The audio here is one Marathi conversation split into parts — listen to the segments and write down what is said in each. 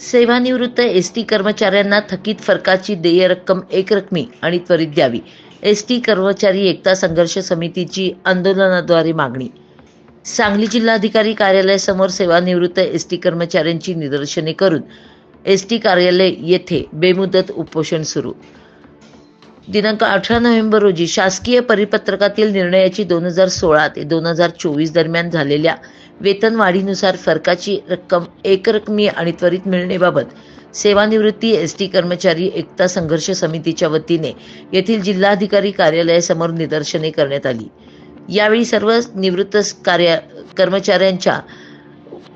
सेवानिवृत्त एस टी कर्मचाऱ्यांना थकीत फरकाची देय रक्कम एकरकमी आणि त्वरित द्यावी. एस टी कर्मचारी एकता संघर्ष समितीची आंदोलनाद्वारे मागणी. सांगली जिल्हाधिकारी कार्यालयासमोर सेवानिवृत्त एस टी कर्मचाऱ्यांची निदर्शने करून एस टी कार्यालय येथे बेमुदत उपोषण सुरू. दिनांक अठरा नोव्हेंबर रोजी शासकीय परिपत्रकातील निर्णयाची दोन हजार सोळा ते दोन हजार चोवीस दरम्यान झालेल्या वेतनवाढीनुसार फरकाची रक्कम एकरकमी आणि त्वरित मिळणेबाबत सेवानिवृत्ती एस टी कर्मचारी एकता संघर्ष समितीच्या वतीने येथील जिल्हाधिकारी कार्यालयासमोर निदर्शने करण्यात आली. यावेळी सर्व निवृत्त कार्य कर्मचाऱ्यांच्या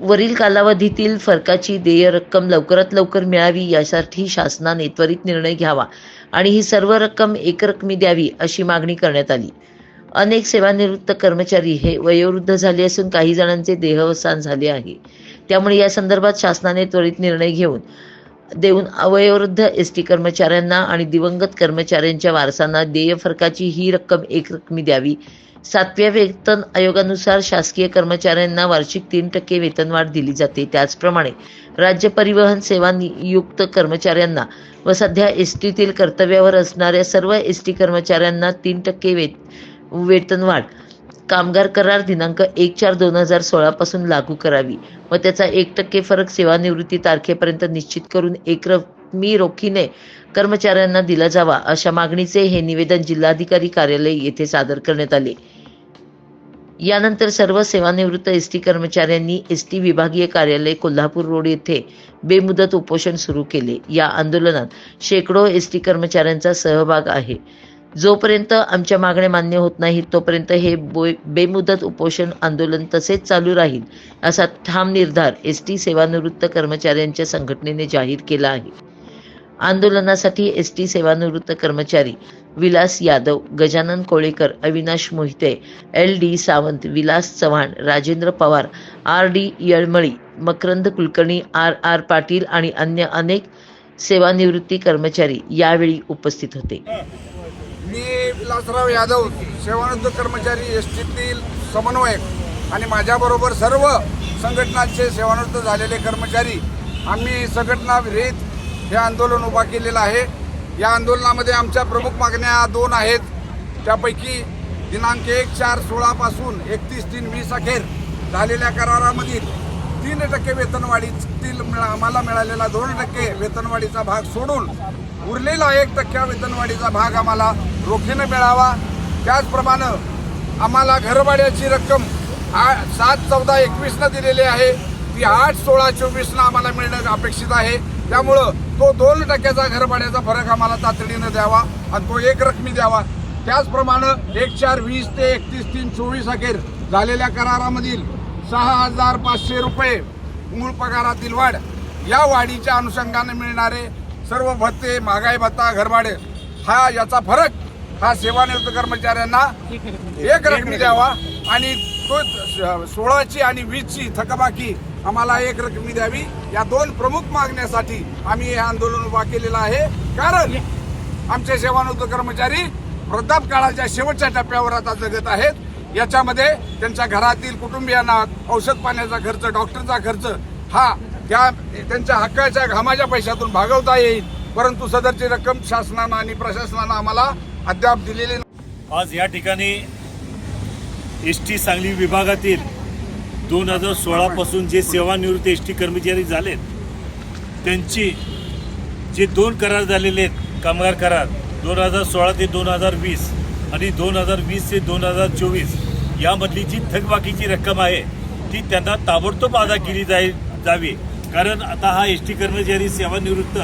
वरील कालावधीतील फरकाची देय रक्कम लवकरात लवकर मिळावी यासाठी शासनाने त्वरित निर्णय घ्यावा आणि ही सर्व रक्कम एकरकमी द्यावी अशी मागणी करण्यात आली. अनेक सेवानिवृत्त कर्मचारी हे वयोवृद्ध झाले असून काही जणांचे देहावसान झाले आहे. त्यामुळे या संदर्भात शासनाने त्वरित निर्णय घेऊन देऊन अवयोवृद्ध एस टी कर्मचाऱ्यांना आणि दिवंगत कर्मचाऱ्यांच्या वारसांना देय फरकाची ही रक्कम एक रकमी द्यावी. सातव्या वेतन आयोगानुसार शासकीय कर्मचाऱ्यांना वार्षिक तीन टक्के वेतनवाढ दिली जाते. त्याचप्रमाणे राज्य परिवहन सेवा नियुक्त कर्मचाऱ्यांना व सध्या एस टीतील कर्तव्यावर असणाऱ्या सर्व एस टी कर्मचाऱ्यांना तीन टक्के वेत वेतनवाढ. कामगार करार दिनांक एक चार दोन हजार सोळापासून लागू करावी. व त्याचा एक टक्के फरक सेवानिवृत्ती तारखेपर्यंत निश्चित करून एकरकमी रोखीने कर्मचाऱ्यांना दिला जावा अशा मागणीचे हे निवेदन जिल्हाधिकारी कार्यालय येथे सादर करण्यात आले. यानंतर सर्व सेवानिवृत्त एस टी कर्मचाऱ्यांनी एस टी विभागीय कार्यालय कोल्हापूर रोड येथे बेमुदत उपोषण सुरू केले. या आंदोलनात शेकडो एस टी कर्मचाऱ्यांचा सहभाग आहे. जोपर्यंत आमच्या मागण्या मान्य होत नाहीत तोपर्यंत हे बोय बेमुदत उपोषण आंदोलन तसेच चालू राहील असा ठाम निर्धार एस टी सेवानिवृत्त कर्मचाऱ्यांच्या संघटनेने जाहीर केला आहे. आंदोलनासाठी एस टी सेवानिवृत्त कर्मचारी Vilas Yadav Gajanan Kolekar Avinash Mohite L D Sawant Vilas Chavan Rajendra Pawar R D Yelmali Makarand Kulkarni R R Patil आणि अन्य अनेक सेवानिवृत्ती कर्मचारी यावेळी उपस्थित होते. विलासराव यादव सेवानंद कर्मचारी एस टीतील समन्वयक आणि माझ्याबरोबर सर्व संघटनांचे सेवानिवृत्त झालेले कर्मचारी आम्ही संघटना विरहित हे आंदोलन उभा केलेलं आहे. या आंदोलनामध्ये आमच्या प्रमुख मागण्या दोन आहेत. त्यापैकी दिनांक एक चार सोळापासून एकतीस तीन वीस अखेर झालेल्या करारामधील तीन टक्के वेतनवाढीतील मिळा- आम्हाला मिळालेला दोन टक्के वेतनवाढीचा भाग सोडून उरलेला एक टक्क्या वेतनवाढीचा भाग आम्हाला रोखीनं मिळावा. त्याचप्रमाणे आम्हाला घरभाड्याची रक्कम आ सात चौदा एकवीसनं दिलेली आहे. ती आठ सोळा चोवीसनं आम्हाला मिळणं अपेक्षित आहे. त्यामुळं तो दोन टक्क्याचा घरभाड्याचा फरक आम्हाला तातडीनं द्यावा आणि तो एक रकमी द्यावा. त्याचप्रमाणे एक चार वीस ते एकतीस तीन चोवीस अखेर झालेल्या करारामधील सहा हजार पाचशे रुपये मूळ पगारातील वाढ या वाढीच्या अनुषंगाने मिळणारे सर्व भत्ते महागाई भत्ता घरभाडे हा याचा फरक हा सेवानिवृत्त कर्मचाऱ्यांना एक रकमी द्यावा आणि तो सोळाची आणि वीसची थकबाकी आम्हाला एक रकमी द्यावी. या दोन प्रमुख मागण्यासाठी आम्ही हे आंदोलन उभा केलेलं आहे. कारण आमचे सेवानिवृत्त कर्मचारी वृद्धाप काळाच्या शेवटच्या टप्प्यावर आता जगत आहेत. याच्यामध्ये त्यांच्या घरातील कुटुंबियांना औषध पाण्याचा खर्च डॉक्टरचा खर्च हा त्या त्यांच्या हक्काच्या घामाच्या पैशातून भागवता येईल. परंतु सदरची रक्कम शासनानं आणि प्रशासनानं आम्हाला अद्याप दिलेली आज या ठिकाणी एस टी सांगली विभागातील दोन हजार सोळापासून जे सेवानिवृत्त एस टी कर्मचारी झालेत त्यांची जे दोन करार झालेले आहेत कामगार करार दोन हजार सोळा ते दोन हजार वीस आणि दोन हजार वीस ते दोन हजार चोवीस यामधली जी थकबाकीची रक्कम आहे ती त्यांना ताबडतोब अदा केली जाई जावी. कारण आता हा एस टी कर्मचारी सेवानिवृत्त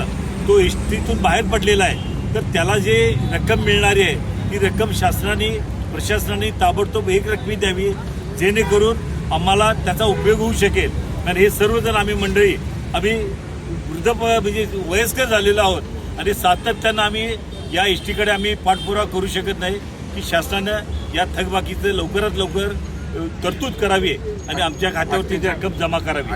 तो एस टीतून बाहेर पडलेला आहे. तर त्याला जे रक्कम मिळणारी आहे ती रक्कम शासनाने प्रशासनाने ताबडतोब एक रकमी द्यावी जेणेकरून आम्हाला त्याचा उपयोग होऊ शकेल. कारण हे सर्वजण आम्ही मंडळी आम्ही वृद्ध म्हणजे वयस्कर झालेलो आहोत आणि सातत्यानं आम्ही या एस टीकडे आम्ही पाठपुरावा करू शकत नाही की शासनानं या थकबाकीचं लवकरात लवकर तरतूद करावी आणि आमच्या खात्यावरती रक्कम जमा करावी.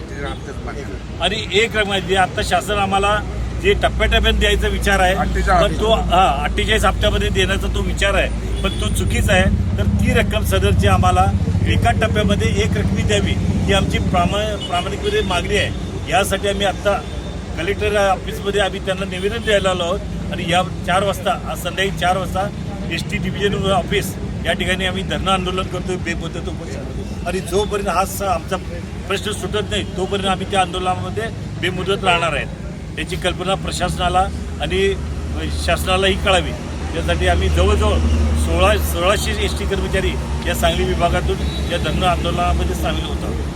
आणि एक रकम जे आता शासन आम्हाला जे टप्प्याटप्प्याने द्यायचा विचार आहे पण तो हा अठ्ठेचाळीस हप्त्यामध्ये देण्याचा तो विचार आहे. पण तो चुकीचा आहे. तर ती रक्कम सदरची आम्हाला एका टप्प्यामध्ये एक रकमी द्यावी ही आमची प्रामा प्रामाणिकपणे मागणी आहे. यासाठी आम्ही आत्ता कलेक्टर ऑफिसमध्ये आम्ही त्यांना निवेदन द्यायला आलो आहोत. आणि या चार वाजता आज संध्याकाळी चार वाजता एस टी डिव्हिजन ऑफिस या ठिकाणी आम्ही धरणं आंदोलन करतोय बेपद्धत आणि जोपर्यंत हा आमचा प्रश्न सुटत नाही तोपर्यंत आम्ही त्या आंदोलनामध्ये बेमुदत राहणार आहेत. त्याची कल्पना प्रशासनाला आणि शासनालाही कळावी. यासाठी आम्ही जवळजवळ सोळा सोळाशे एस टी कर्मचारी या सांगली विभागातून या धरणं आंदोलनामध्ये सामील होत आहोत.